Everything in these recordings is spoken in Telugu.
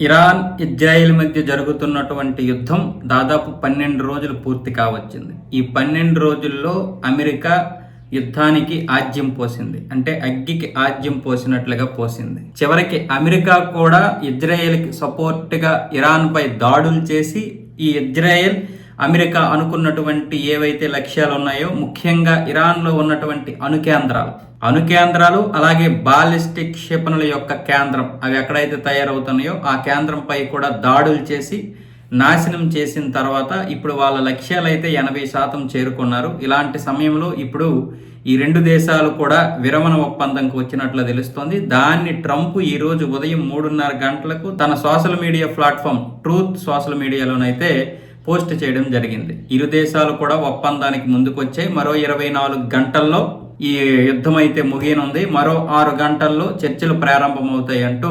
ఇరాన్ ఇజ్రాయిల్ మధ్య జరుగుతున్నటువంటి యుద్ధం దాదాపు పన్నెండు రోజులు పూర్తి కావచ్చింది. ఈ పన్నెండు రోజుల్లో అమెరికా యుద్ధానికి ఆజ్యం పోసింది. అంటే అగ్గికి ఆజ్యం పోసినట్లుగా పోసింది. చివరికి అమెరికా కూడా ఇజ్రాయెల్కి సపోర్ట్గా ఇరాన్పై దాడులు చేసి ఈ ఇజ్రాయెల్ అమెరికా అనుకున్నటువంటి ఏవైతే లక్ష్యాలు ఉన్నాయో ముఖ్యంగా ఇరాన్లో ఉన్నటువంటి అణుకేంద్రాలు అణుకేంద్రాలు అలాగే బాలిస్టిక్ క్షిపణుల యొక్క కేంద్రం. అవి ఎక్కడైతే తయారవుతున్నాయో ఆ కేంద్రంపై కూడా దాడులు చేసి నాశనం చేసిన తర్వాత ఇప్పుడు వాళ్ళ లక్ష్యాలు అయితే ఎనభై శాతం చేరుకున్నారు. ఇలాంటి సమయంలో ఇప్పుడు ఈ రెండు దేశాలు కూడా విరమణ ఒప్పందంకు వచ్చినట్లు తెలుస్తోంది. దాన్ని ట్రంప్ ఈరోజు ఉదయం మూడున్నర గంటలకు తన social media platform Truth Social మీడియాలోనైతే post చేయడం జరిగింది. ఇరు దేశాలు కూడా ఒప్పందానికి ముందుకొచ్చాయి. మరో ఇరవై నాలుగు గంటల్లో ఈ యుద్ధం అయితే ముగియనుంది. మరో ఆరు గంటల్లో చర్చలు ప్రారంభమవుతాయి అంటూ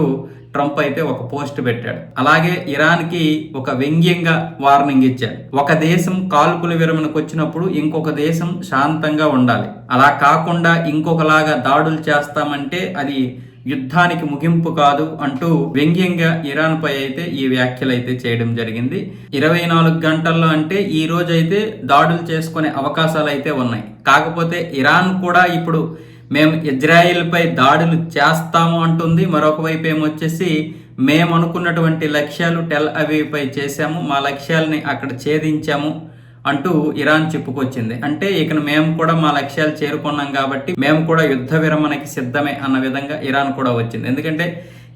ట్రంప్ అయితే ఒక పోస్ట్ పెట్టాడు. అలాగే ఇరాన్కి ఒక వ్యంగ్యంగా వార్నింగ్ ఇచ్చాడు. ఒక దేశం కాల్పుల విరమణకు వచ్చినప్పుడు ఇంకొక దేశం శాంతంగా ఉండాలి. అలా కాకుండా ఇంకొకలాగా దాడులు చేస్తామంటే అది యుద్ధానికి ముగింపు కాదు అంటూ వ్యంగ్యంగా ఇరాన్పై అయితే ఈ వ్యాఖ్యలు అయితే చేయడం జరిగింది. ఇరవై నాలుగు గంటల్లో అంటే ఈ రోజు అయితే దాడులు చేసుకునే అవకాశాలు అయితే ఉన్నాయి. కాకపోతే ఇరాన్ కూడా ఇప్పుడు మేము ఇజ్రాయిల్పై దాడులు చేస్తాము అంటుంది. మరొక వైపు ఏమొచ్చేసి మేము అనుకున్నటువంటి లక్ష్యాలు టెల్ అవీపై చేశాము. మా లక్ష్యాలని అక్కడ ఛేదించాము. అంటూ ఇరాన్ చెప్పుకొచ్చింది. అంటే ఇక మేము కూడా మా లక్ష్యాలు చేరుకున్నాం కాబట్టి మేము కూడా యుద్ధ విరమణకి సిద్ధమే అన్న విధంగా ఇరాన్ కూడా వచ్చింది. ఎందుకంటే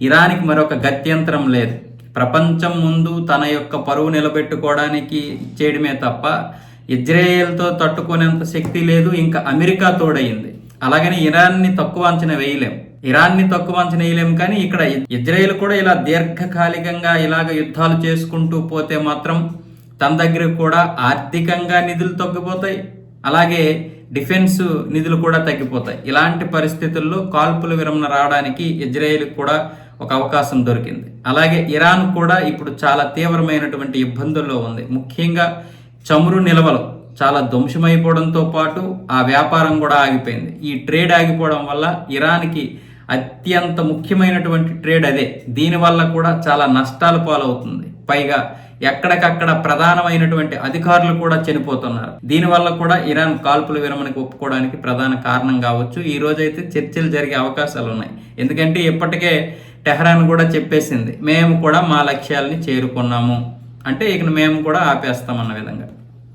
ఇరాన్కి మరొక గత్యంతరం లేదు. ప్రపంచం ముందు తన యొక్క పరువు నిలబెట్టుకోవడానికి చేయడమే తప్ప ఇజ్రాయేల్తో తట్టుకునేంత శక్తి లేదు ఇంకా అమెరికా తోడయింది. అలాగని ఇరాన్ని తక్కువ అంచనా వేయలేం. ఇరాన్ని తక్కువ అంచనా వేయలేం కానీ ఇక్కడ ఇజ్రాయెల్ కూడా ఇలా దీర్ఘకాలికంగా ఇలాగ యుద్ధాలు చేసుకుంటూ పోతే మాత్రం తన దగ్గర కూడా ఆర్థికంగా నిధులు తగ్గిపోతాయి అలాగే డిఫెన్స్ నిధులు కూడా తగ్గిపోతాయి. ఇలాంటి పరిస్థితుల్లో కాల్పుల విరమణ రావడానికి ఇజ్రాయెల్ కూడా ఒక అవకాశం దొరికింది. అలాగే ఇరాన్ కూడా ఇప్పుడు చాలా తీవ్రమైనటువంటి ఇబ్బందుల్లో ఉంది. ముఖ్యంగా చమురు నిల్వలు చాలా ధ్వంసమైపోవడంతో పాటు ఆ వ్యాపారం కూడా ఆగిపోయింది. ఈ ట్రేడ్ ఆగిపోవడం వల్ల ఇరాన్కి అత్యంత ముఖ్యమైనటువంటి ట్రేడ్ అదే. దీనివల్ల కూడా చాలా నష్టాల పాలవుతుంది. పైగా ఎక్కడికక్కడ ప్రధానమైనటువంటి అధికారులు కూడా చనిపోతున్నారు. దీనివల్ల కూడా ఇరాన్ కాల్పుల విరమణకు ఒప్పుకోవడానికి ప్రధాన కారణం కావచ్చు. ఈ రోజైతే చర్చలు జరిగే అవకాశాలు ఉన్నాయి. ఎందుకంటే ఇప్పటికే టెహరాన్ కూడా చెప్పేసింది మేము కూడా మా లక్ష్యాలని చేరుకున్నాము. అంటే ఇక మేము కూడా ఆపేస్తామన్న విధంగా.